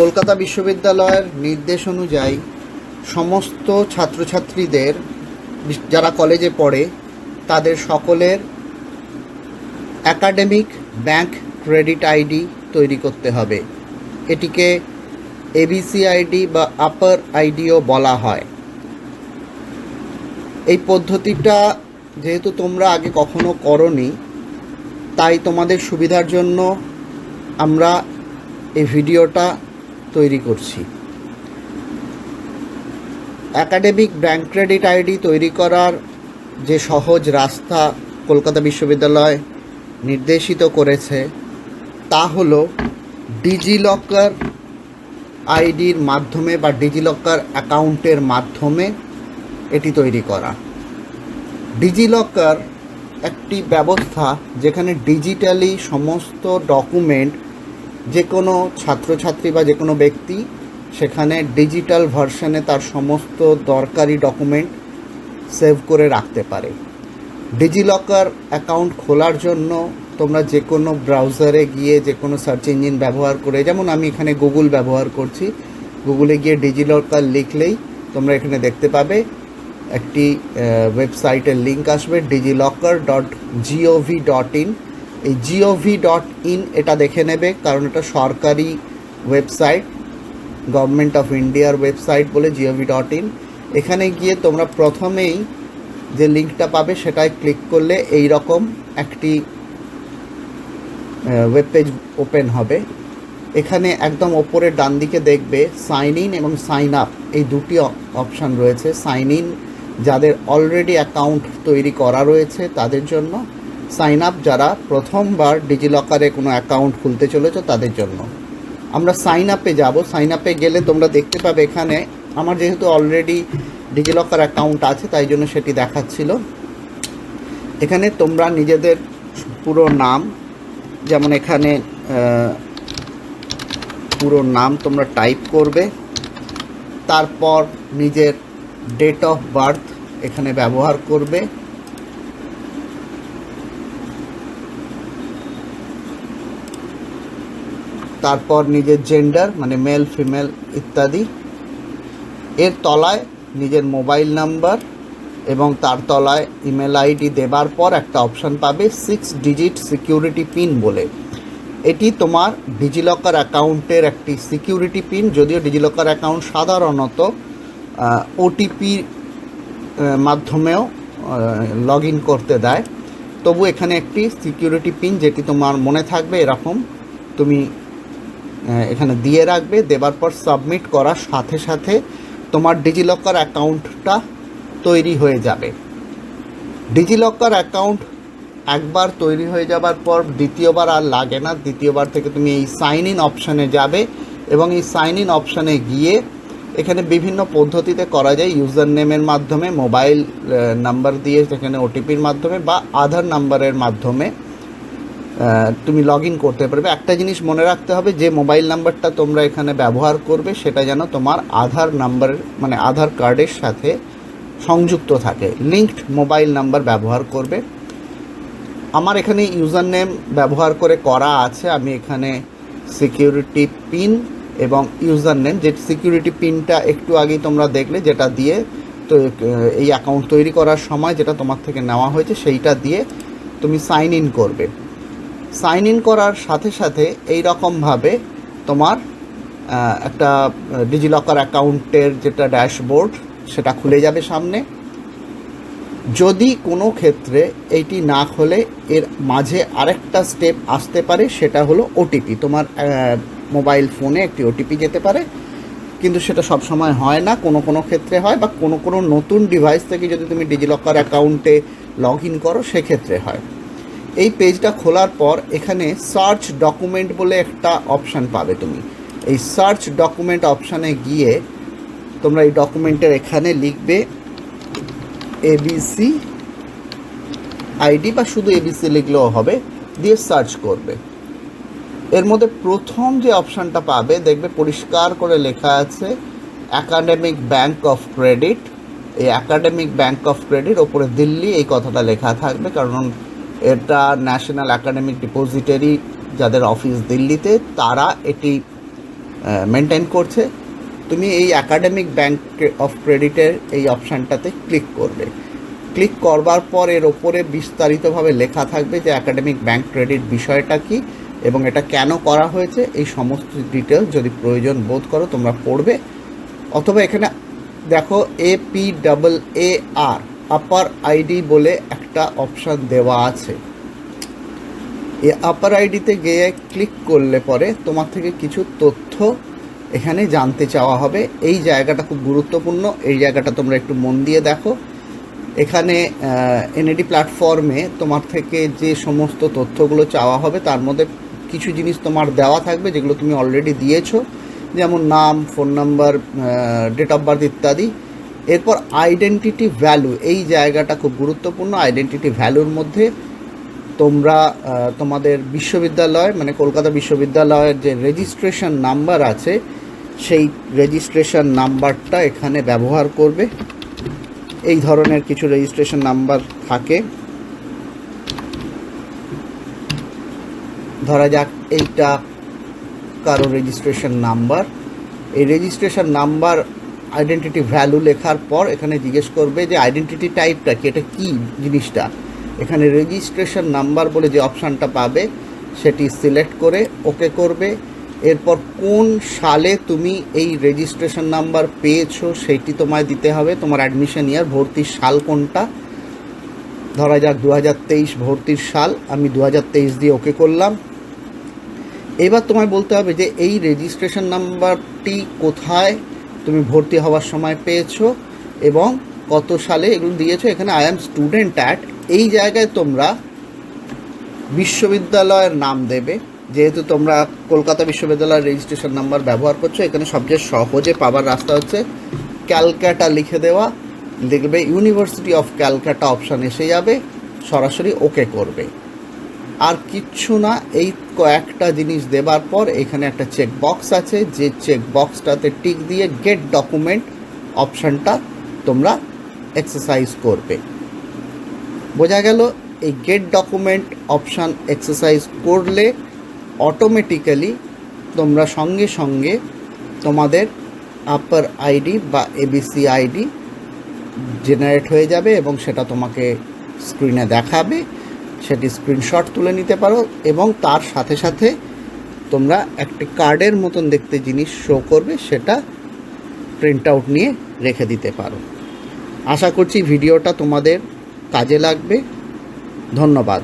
কলকাতা বিশ্ববিদ্যালয়ের নির্দেশ অনুযায়ী সমস্ত ছাত্রছাত্রীদের, যারা কলেজে পড়ে, তাদের সকলের একাডেমিক ব্যাংক ক্রেডিট আইডি তৈরি করতে হবে। এটিকে এবিসি আইডি বা আপার আইডিও বলা হয়। এই পদ্ধতিটা যেহেতু তোমরা আগে কখনো করনি, তাই তোমাদের সুবিধার জন্য আমরা এই ভিডিওটা তৈরি করছি। একাডেমিক ব্যাংক ক্রেডিট আইডি তৈরি করার যে সহজ রাস্তা কলকাতা বিশ্ববিদ্যালয় নির্দেশিত করেছে, তা হলো ডিজিলকার আইডির মাধ্যমে বা ডিজিলকার অ্যাকাউন্টের মাধ্যমে এটি তৈরি করা। ডিজিলকার একটি ব্যবস্থা যেখানে ডিজিটালি সমস্ত ডকুমেন্ট যে কোনো ছাত্রছাত্রী বা যে কোনো ব্যক্তি সেখানে ডিজিটাল ভার্সনে তার সমস্ত দরকারি ডকুমেন্ট সেভ করে রাখতে পারে। ডিজিলকার অ্যাকাউন্ট খোলার জন্য তোমরা যে কোনো ব্রাউজারে গিয়ে যে কোনো সার্চ ইঞ্জিন ব্যবহার করে, যেমন আমি এখানে গুগল ব্যবহার করছি, গুগলে গিয়ে ডিজিলকার লিখলেই তোমরা এখানে দেখতে পাবে একটি ওয়েবসাইটের লিঙ্ক আসবে DigiLocker dot gov dot in এই জিওভি ডট ইন এটা দেখে নেবে, কারণ এটা সরকারি ওয়েবসাইট গভর্নমেন্ট অফ ইন্ডিয়ার ওয়েবসাইট বলে জিওভি ডট ইন এখানে গিয়ে তোমরা প্রথমেই যে লিঙ্কটা পাবে সেটায় ক্লিক করলে এই রকম একটি ওয়েব পেজ ওপেন হবে। এখানে একদম ওপরের ডান দিকে দেখবে সাইন ইন এবং সাইন আপ এই দুটি অপশান রয়েছে। সাইন ইন যাদের অলরেডি অ্যাকাউন্ট তৈরি করা রয়েছে তাদের জন্য। সাইন আপ যারা প্রথমবার ডিজিলকারে কোনো অ্যাকাউন্ট খুলতে চলেছো তাদের জন্য। আমরা সাইন আপে যাব। সাইন আপে গেলে তোমরা দেখতে পাবে এখানে আমার যেহেতু অলরেডি ডিজিলকার অ্যাকাউন্ট আছে, তাই জন্য সেটি দেখাচ্ছিল। এখানে তোমরা নিজেদের পুরো নাম, যেমন এখানে পুরো নাম তোমরা টাইপ করবে। তারপর নিজের ডেট অফ বার্থ এখানে ব্যবহার করবে। তারপর নিজের জেন্ডার মানে মেল ফিমেল ইত্যাদি। এর তলায় নিজের মোবাইল নাম্বার এবং তার তলায় ইমেল আইডি দেবার পর একটা অপশান পাবে সিক্স ডিজিট সিকিউরিটি পিন বলে। এটি তোমার ডিজিলকার অ্যাকাউন্টের একটি সিকিউরিটি পিন যদিও ডিজিলকার অ্যাকাউন্ট সাধারণত ওটিপি মাধ্যমেও লগ ইন করতে দেয়। তবু এখানে একটি সিকিউরিটি পিন যেটি তোমার মনে থাকবে এরকম। তুমি এখানে দিয়ে রাখবে। দেবার পর সাবমিট করার সাথে সাথে তোমার ডিজিলকার অ্যাকাউন্টটা তৈরি হয়ে যাবে। ডিজিলকার অ্যাকাউন্ট একবার তৈরি হয়ে যাবার পর দ্বিতীয়বার আর লাগে না। দ্বিতীয়বার থেকে তুমি এই সাইন ইন অপশানে যাবে এবং এই সাইন ইন অপশানে গিয়ে এখানে বিভিন্ন পদ্ধতিতে করা যায়। ইউজার নেমের মাধ্যমে মোবাইল নাম্বার দিয়ে সেখানে ওটিপির মাধ্যমে বা আধার নাম্বারের মাধ্যমে। তুমি লগ ইন করতে পারবে। একটা জিনিস মনে রাখতে হবে, যে মোবাইল নাম্বারটা তোমরা এখানে ব্যবহার করবে, সেটা যেন তোমার আধার নাম্বারের মানে আধার কার্ডের সাথে সংযুক্ত থাকে। লিঙ্কড মোবাইল নাম্বার ব্যবহার করবে। আমার এখানে ইউজার নেম ব্যবহার করে করা আছে। আমি এখানে সিকিউরিটি পিন এবং ইউজার নেম যে সিকিউরিটি পিনটা একটু আগেই তোমরা দেখলে, যেটা দিয়ে তো, এই অ্যাকাউন্ট তৈরি করার সময় যেটা তোমার থেকে নেওয়া হয়েছে, সেইটা দিয়ে তুমি সাইন ইন করবে। সাইন ইন করার সাথে সাথে এই রকমভাবে তোমার একটা ডিজিলকার অ্যাকাউন্টের যেটা ড্যাশবোর্ড, সেটা খুলে যাবে সামনে। যদি কোনো ক্ষেত্রে এইটি না খোলে, এর মাঝে আরেকটা স্টেপ আসতে পারে, সেটা হলো ওটিপি তোমার মোবাইল ফোনে একটি ওটিপি যেতে পারে, কিন্তু সেটা সব সময় হয় না, কোনো কোনো ক্ষেত্রে হয়, বা কোনো কোনো নতুন ডিভাইস থেকে যদি তুমি ডিজিলকার অ্যাকাউন্টে লগ ইন করো, সেক্ষেত্রে হয়। এই পেজটা খোলার পর এখানে সার্চ ডকুমেন্ট বলে একটা অপশান পাবে তুমি। এই সার্চ ডকুমেন্ট অপশানে গিয়ে তোমরা এই ডকুমেন্টের এখানে লিখবে এবিসি আইডি বা শুধু এবিসি লিখলেও হবে, দিয়ে সার্চ করবে। এর মধ্যে প্রথম যে অপশানটা পাবে, দেখবে পরিষ্কার করে লেখা আছে অ্যাকাডেমিক ব্যাংক অফ ক্রেডিট এই অ্যাকাডেমিক ব্যাংক অফ ক্রেডিট ওপরে দিল্লি এই কথাটা লেখা থাকবে, কারণ এটা ন্যাশনাল অ্যাকাডেমিক ডিপোজিটারি যাদের অফিস দিল্লিতে, তারা এটি মেনটেন করছে। তুমি এই একাডেমিক ব্যাংক অফ ক্রেডিটের এই অপশানটাতে ক্লিক করবে। ক্লিক করবার পর এর ওপরে বিস্তারিতভাবে লেখা থাকবে যে একাডেমিক ব্যাংক ক্রেডিট বিষয়টা কি এবং এটা কেন করা হয়েছে। এই সমস্ত ডিটেলস যদি প্রয়োজন বোধ করো তোমরা পড়বে। অথবা এখানে দেখো A P double A R APAAR ID বলে একটা অপশান দেওয়া আছে। এ আপার আইডিতে গিয়ে ক্লিক করলে পরে তোমার থেকে কিছু তথ্য এখানে জানতে চাওয়া হবে। এই জায়গাটা খুব গুরুত্বপূর্ণ, এই জায়গাটা তোমরা একটু মন দিয়ে দেখো। এখানে এনএডি প্ল্যাটফর্মে তোমার থেকে যে সমস্ত তথ্যগুলো চাওয়া হবে, তার মধ্যে কিছু জিনিস তোমার দেওয়া থাকবে, যেগুলো তুমি অলরেডি দিয়েছ। যেমন নাম phone number date of birth ইত্যাদি। এরপর আইডেন্টিটি ভ্যালু এই জায়গাটা খুব গুরুত্বপূর্ণ আইডেন্টিটি ভ্যালুর মধ্যে তোমরা তোমাদের বিশ্ববিদ্যালয় মানে কলকাতা বিশ্ববিদ্যালয়ের যে রেজিস্ট্রেশন নাম্বার আছে, সেই রেজিস্ট্রেশন নাম্বারটা এখানে ব্যবহার করবে। এই ধরনের কিছু রেজিস্ট্রেশন নাম্বার থাকে। ধরা যাক, এইটা কারও রেজিস্ট্রেশন নাম্বার এই রেজিস্ট্রেশন নাম্বার আইডেন্টিটি ভ্যালু লেখার পর এখানে জিজ্ঞেস করবে যে আইডেন্টিটি টাইপটা কি? এটা কী জিনিসটা? এখানে রেজিস্ট্রেশন নাম্বার বলে যে অপশানটা পাবে, সেটি সিলেক্ট করে ওকে করবে। এরপর কোন সালে তুমি এই রেজিস্ট্রেশন নাম্বার পেয়েছ সেইটি তোমায় দিতে হবে। তোমার অ্যাডমিশন ইয়ার ভর্তির সাল কোনটা? ধরা যাক দু হাজার তেইশ ভর্তির সাল, আমি দু হাজার তেইশ দিয়ে ওকে করলাম। এবার তোমায় বলতে হবে যে এই রেজিস্ট্রেশন নাম্বারটি কোথায় তুমি ভর্তি হওয়ার সময় পেয়েছ এবং কত সালে এগুলো দিয়েছ? এখানে আই অ্যাম স্টুডেন্ট অ্যাট এই জায়গায় তোমরা বিশ্ববিদ্যালয়ের নাম দেবে। যেহেতু তোমরা কলকাতা বিশ্ববিদ্যালয়ের রেজিস্ট্রেশন নাম্বার ব্যবহার করছ, এখানে সবচেয়ে সহজে পাবার রাস্তা হচ্ছে ক্যালকাটা লিখে দেওয়া। দেখবে ইউনিভার্সিটি অফ ক্যালকাটা অপশান এসে যাবে, সরাসরি ওকে করবে। আর কিচ্ছু না, এই কয়েকটা জিনিস দেবার পর এখানে একটা চেক বক্স আছে। যে চেক বক্সটাতে টিক দিয়ে গেট ডকুমেন্ট অপশানটা তোমরা এক্সারসাইজ করবে। বোঝা গেল, এই গেট ডকুমেন্ট অপশান এক্সারসাইজ করলে অটোমেটিক্যালি তোমরা সঙ্গে সঙ্গে তোমাদের আপার আইডি বা এবিসি আইডি জেনারেট হয়ে যাবে এবং সেটা তোমাকে স্ক্রিনে দেখাবে। সেটি স্ক্রিনশট তুলে নিতে পারো এবং তার সাথে সাথে তোমরা একটি কার্ডের মতন দেখতে জিনিস শো করবে, সেটা প্রিন্ট আউট নিয়ে রেখে দিতে পারো। আশা করছি ভিডিওটা তোমাদের কাজে লাগবে। ধন্যবাদ।